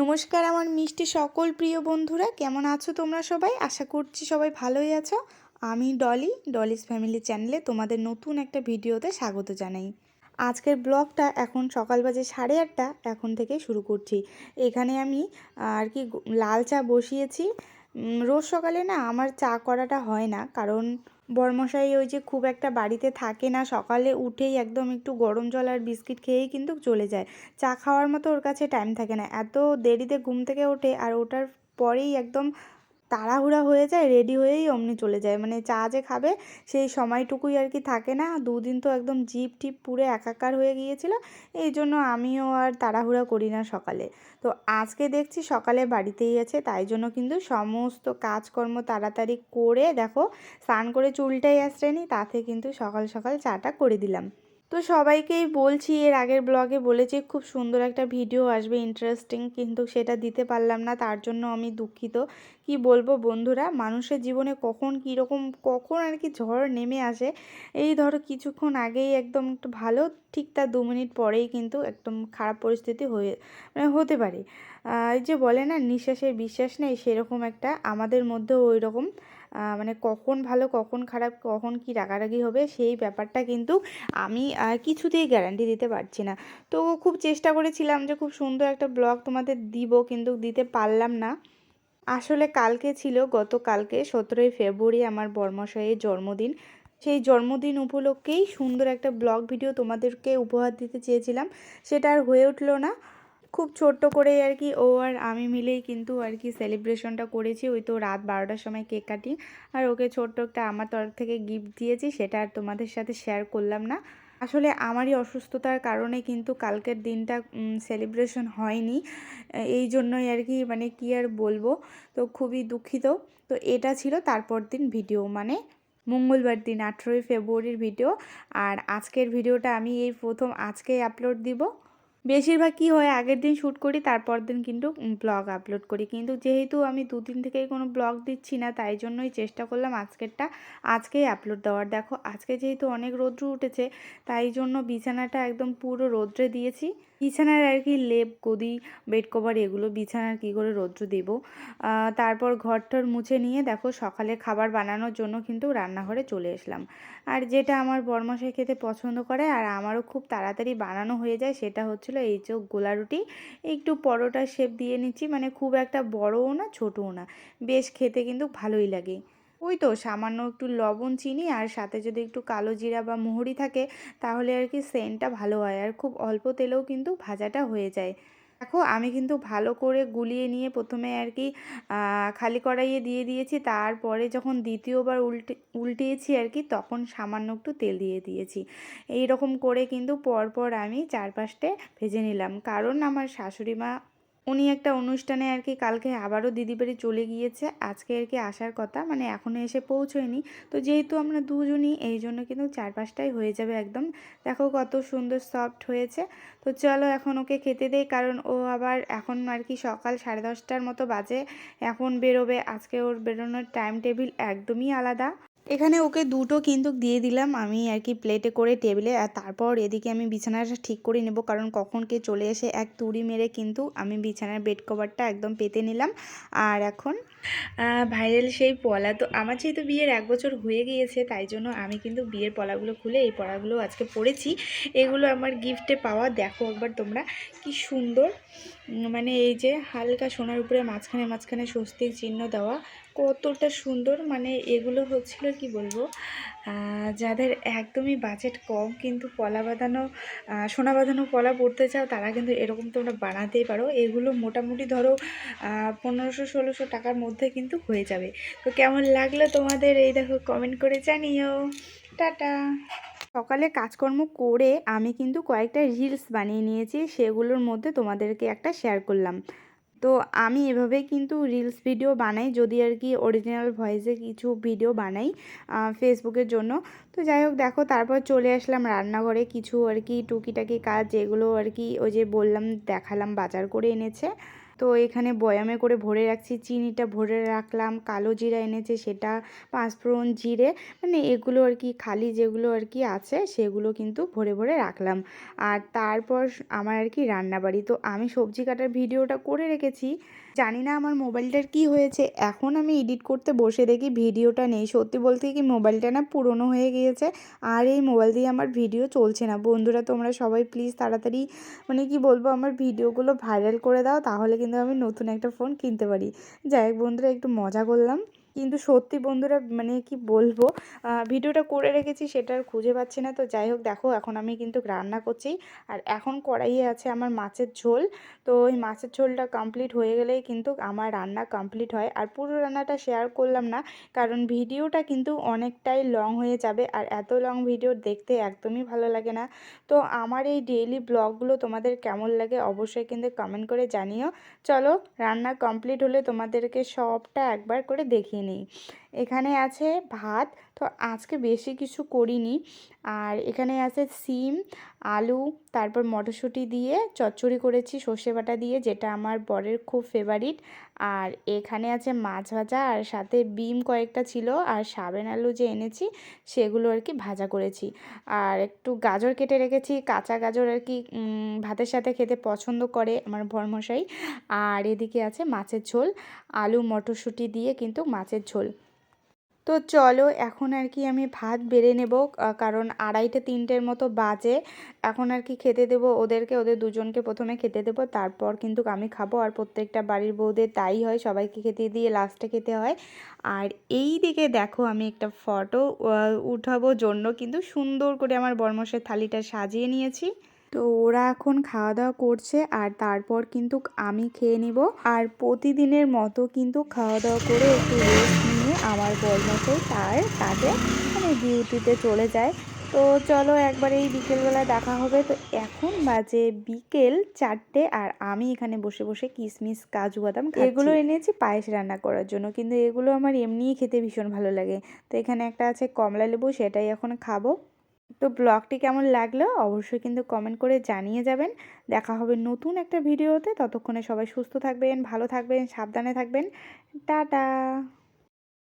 নমস্কার, আমার মিষ্টি সকল প্রিয় বন্ধুরা, কেমন আছো তোমরা সবাই? আশা করছি সবাই ভালোই আছো। আমি ডলি, ডলিস ফ্যামিলি চ্যানেলে তোমাদের নতুন একটা ভিডিওতে স্বাগত জানাই। আজকের ব্লগটা এখন সকাল বাজে সাড়ে আটটা, এখন থেকে শুরু করছি। এখানে আমি আর কি লাল চা বসিয়েছি রোজ সকালে না আমার চা করাটা হয় না। কারণ বরমশাই ওই যে খুব একটা বাড়িতে থাকে না। সকালে উঠেই একদম একটু গরম জল আর বিস্কিট খেয়েই কিন্তু চলে যায়। চা খাওয়ার মতো ওর কাছে টাইম থাকে না। এত দেরিতে ঘুম থেকে ওঠে আর ওটার পরেই একদম তাড়াহুড়া হয়ে যায় রেডি হয়েই অমনি চলে যায়। মানে চা যে খাবে সেই সময়টুকুই আর কি থাকে না। দুদিন তো একদম জিপ টিপ পুরে একাকার হয়ে গিয়েছিল। এই জন্য আমিও আর তাড়াহুড়া করি না সকালে। তো আজকে দেখছি সকালে বাড়িতেই আছে, তাই জন্য কিন্তু সমস্ত কাজকর্ম তাড়াতাড়ি করে দেখো, স্নান করে চুলটাই আসছেনি তাতে কিন্তু সকাল সকাল চাটা করে দিলাম। তো সবাইকেই বলছি, এর আগের ব্লগে বলেছি, খুব সুন্দর একটা ভিডিও আসবে ইন্টারেস্টিং কিন্তু সেটা দিতে পারলাম না, তার জন্য আমি দুঃখিত। কি বলব বন্ধুরা, মানুষের জীবনে কখন কীরকম, কখন আর কি ঝড় নেমে আসে, এই ধরো কিছুক্ষণ আগেই একদম একটু ভালো, ঠিক তার দু মিনিট পরেই কিন্তু একদম খারাপ পরিস্থিতি হয়ে মানে হতে পারে। এই যে বলে না, নিঃশ্বাসের বিশ্বাস নেই, সেরকম একটা আমাদের মধ্যেও ওই রকম মানে কখন ভালো, কখন খারাপ, কখন কি রাগারাগি হবে সেই ব্যাপারটা কিন্তু আমি কিছুতেই গ্যারান্টি দিতে পারছি না। তো খুব চেষ্টা করেছিলাম যে খুব সুন্দর একটা ব্লগ তোমাদের দিব কিন্তু দিতে পারলাম না। আসলে কালকে ছিল, গতকালকে সতেরোই ফেব্রুয়ারি আমার বর্মশাইয়ের জন্মদিন। সেই জন্মদিন উপলক্ষেই সুন্দর একটা ব্লগ ভিডিও তোমাদেরকে উপহার দিতে চেয়েছিলাম। সেটা আর হয়ে উঠল না। খুব ছোট্ট করে আর কি, ও আর আমি মিলেই কিন্তু আর কি সেলিব্রেশনটা করেছি। ওই তো রাত বারোটার সময় কেক কাটি আর ওকে ছোট্ট একটা আমার তরফ থেকে গিফট দিয়েছি, সেটা আর তোমাদের সাথে শেয়ার করলাম না। আসলে আমারই অসুস্থতার কারণে কিন্তু কালকের দিনটা সেলিব্রেশন হয়নি। এই জন্যই আর কি মানে কি আর বলব, তো খুবই দুঃখিত। তো এটা ছিল তারপর দিন ভিডিও মানে মঙ্গলবার দিন, আঠেরোই ফেব্রুয়ারির ভিডিও আর আজকের ভিডিওটা আমি এই প্রথম আজকেই আপলোড দিব। বেশিরভাগ কী হয়, আগের দিন শ্যুট করি, তারপর দিন কিন্তু ব্লগ আপলোড করি। কিন্তু যেহেতু আমি দুদিন থেকেই কোনো ব্লগ দিচ্ছি না, তাই জন্যই চেষ্টা করলাম আজকেরটা, আজকেই আপলোড দেওয়ার। দেখো, আজকে যেহেতু অনেক রৌদ্র উঠেছে, তাই জন্য বিছানাটা একদম পুরো রৌদ্রে দিয়েছি। বিছানার আর কি লেপ, গদি বেড কভার এগুলো বিছানার কী করে রৌদ্র দেব? তারপর ঘরটর মুছে নিয়ে দেখো সকালে খাবার বানানোর জন্য কিন্তু রান্নাঘরে চলে এসলাম আর যেটা আমার বরমশাই খেতে পছন্দ করে আর আমারও খুব তাড়াতাড়ি বানানো হয়ে যায় সেটা হচ্ছিল এই চোখ গোলা রুটি একটু পরোটা শেপ দিয়ে নিচ্ছি মানে খুব একটা বড়ও না, ছোটও না। বেশ খেতে কিন্তু ভালোই লাগে। ওই তো সামান্য একটু লবণ, চিনি আর সাথে যদি একটু কালো জিরা বা মোহরি থাকে, তাহলে আর কি সেন্টটা ভালো হয়। আর খুব অল্প তেলেও কিন্তু ভাজাটা হয়ে যায়। দেখো, আমি কিন্তু ভালো করে গুলিয়ে নিয়ে প্রথমে আর কি খালি কড়াইয়ে দিয়ে দিয়েছি। তারপরে যখন দ্বিতীয়বার উল্টে, উল্টিয়েছি আর কি, তখন সামান্য একটু তেল দিয়ে দিয়েছি। এই রকম করে কিন্তু পরপর আমি চারপাশটে ভেজে নিলাম। কারণ আমার শাশুড়ি মা উনি একটা অনুষ্ঠানে আর কি কালকে আবারও দিদি বাড়ি চলে গিয়েছে। আজকে আর কি আসার কথা মানে এখনও এসে পৌঁছয়নি। তো যেহেতু আমরা দুজনই, এই জন্য কিন্তু চার পাঁচটাই হয়ে যাবে একদম। দেখো কত সুন্দর সফট হয়েছে। তো চলো এখন ওকে খেতে দেই, কারণ ও আবার এখন আর কি সকাল সাড়ে দশটার মতো বাজে। এখন বেরোবে, আজকে ওর বেরোনোর টাইম টেবিল একদমই আলাদা। এখানে ওকে দুটো কিন্তু দিয়ে দিলাম আমি আর কি প্লেটে করে টেবিলে আর তারপর এদিকে আমি বিছানাটা ঠিক করে নেব, কারণ কখন কে চলে এসে এক তুড়ি মেরে কিন্তু আমি বিছানার বেড কভারটা একদম পেতে নিলাম। আর এখন? ভাইরাল সেই পলা তো আমার যেহেতু বিয়ের এক বছর হয়ে গিয়েছে, তাই জন্য আমি কিন্তু বিয়ের পলাগুলো খুলে এই পলাগুলো আজকে পরেছি। এগুলো আমার গিফটে পাওয়া, দেখো একবার তোমরা কি সুন্দর। মানে এই যে হালকা সোনার উপরে মাঝখানে মাঝখানে স্বস্তির চিহ্ন দেওয়া কতটা সুন্দর। মানে এগুলো হচ্ছিল কি বলব যাদের একদমই বাজেট কম কিন্তু পলা বাঁধানো সোনা বাঁধানো পলা পড়তে চাও তারা কিন্তু এরকম তোমরা বানাতেই পারো। এগুলো মোটামুটি ধরো পনেরোশো, ষোলোশো টাকার মধ্যে কিন্তু হয়ে যাবে। তো কেমন লাগল তোমাদের এই দেখো কমেন্ট করে জানিও। টাটা। সকালে কাজকর্ম করে আমি কিন্তু কয়েকটা রিলস বানিয়ে নিয়েছি, সেগুলোর মধ্যে তোমাদেরকে একটা শেয়ার করলাম। তো আমি এভাবে কিন্তু রিলস ভিডিও বানাই, যদি আর কি অরিজিনাল ভয়েসে কিছু ভিডিও বানাই ফেসবুকের জন্য। তো যাই হোক, দেখো, তারপর চলে আসলাম রান্নাঘরে। কিছু আর কি টুকিটাকি কাজ, যেগুলো আর কি ওই যে বললাম, দেখালাম, বাজার করে এনেছে। তো এখানে বয়ামে করে ভরে রাখছি। চিনিটা ভরে রাখলাম, কালো জিরা এনেছে সেটা, পাঁচফোড়ন জিরে মানে এগুলো আর কি, খালি যেগুলো আর কি আছে সেগুলো কিন্তু ভরে ভরে রাখলাম। আর তারপর আমার আর কি রান্নাবাড়ি। তো আমি সবজি কাটার ভিডিওটা করে রেখেছি। জানি না আমার মোবাইলটার কি হয়েছে। এখন আমি এডিট করতে বসে দেখি ভিডিওটা নেই। সত্যি বলতে কি মোবাইলটা না পুরনো হয়ে গিয়েছে আর এই মোবাইল দিয়ে আমার ভিডিও চলছে না। বন্ধুরা, তোমরা সবাই প্লিজ তাড়াতাড়ি মানে কি বলব, আমার ভিডিওগুলো ভাইরাল করে দাও, তাহলে কিন্তু আমি নতুন একটা ফোন কিনতে পারি। যাই হোক বন্ধুরা, একটু মজা করলাম। কিন্তু সত্যি বন্ধুরা মানে কি বলব ভিডিওটা করে রেখেছি সেটা আর খুঁজে পাচ্ছি না। তো যাই হোক, দেখো এখন আমি কিন্তু রান্না করছি। আর এখন কড়াইয়ে আছে আমার মাছের ঝোল। তো ওই মাছের ঝোলটা কমপ্লিট হয়ে গেলেই কিন্তু আমার রান্না কমপ্লিট হয়। আর পুরো রান্নাটা শেয়ার করলাম না, কারণ ভিডিওটা কিন্তু অনেকটাই লং হয়ে যাবে। আর এত লং ভিডিও দেখতে একদমই ভালো লাগে না। তো আমার এই ডেইলি ব্লগগুলো তোমাদের কেমন লাগে অবশ্যই কিন্তু কমেন্ট করে জানিও। চলো, রান্না কমপ্লিট হলে তোমাদেরকে সবটা একবার করে দেখিয়ে নিই। এখানে আছে ভাত তো আজকে বেশি কিছু করিনি। আর এখানে আছে সিম আলু তারপর মটরশুঁটি দিয়ে চচ্চড়ি করেছি, সর্ষে বাটা দিয়ে, যেটা আমার বরের খুব ফেভারিট আর এখানে আছে মাছ ভাজা, আর সাথে বিম কয়েকটা ছিল, আর সাবেন আলু যে এনেছি, সেগুলো আর কি ভাজা করেছি। আর একটু গাজর কেটে রেখেছি, কাঁচা গাজর আর কি ভাতের সাথে খেতে পছন্দ করে আমার ভরমশাই আর এদিকে আছে মাছের ঝোল, আলু মটরশুঁটি দিয়ে কিন্তু মাছের ঝোল। তো চলো এখন আর কি আমি ভাত বেড়ে নেব কারণ আড়াইটে তিনটের মতো বাজে। এখন আর কি খেতে দেবো ওদেরকে, ওদের দুজনকে প্রথমে খেতে দেবো, তারপর কিন্তু আমি খাব আর প্রত্যেকটা বাড়ির বউদের তাই হয়, সবাইকে খেতে দিয়ে লাস্টে খেতে হয়। আর এই দিকে দেখো আমি একটা ফটো উঠাবো জন্য, কিন্তু সুন্দর করে আমার বর্মসের থালিটা সাজিয়ে নিয়েছি। তো ওরা এখন খাওয়া দাওয়া করছে আর তারপর কিন্তু আমি খেয়ে নিব। আর প্রতিদিনের মতো কিন্তু খাওয়া দাওয়া করে একটু রেস্ট আমার বরমশাই তার কাজে মানে ডিউটিতে চলে যায়। তো চলো একবার এই বিকেলবেলা দেখা হবে। তো এখন বাজে বিকেল চারটে আর আমি এখানে বসে বসে কিশমিশ কাজু বাদাম এগুলো এনেছি পায়েস রান্না করার জন্য, কিন্তু এগুলো আমার এমনিই খেতে ভীষণ ভালো লাগে। তো এখানে একটা আছে কমলা লেবু, সেটাই এখন খাব। তো ব্লগটি কেমন লাগল অবশ্যই কিন্তু কমেন্ট করে জানিয়ে যাবেন। দেখা হবে নতুন একটা ভিডিওতে। ততক্ষণে সবাই সুস্থ থাকবেন, ভালো থাকবেন, সাবধানে থাকবেন। টাটা!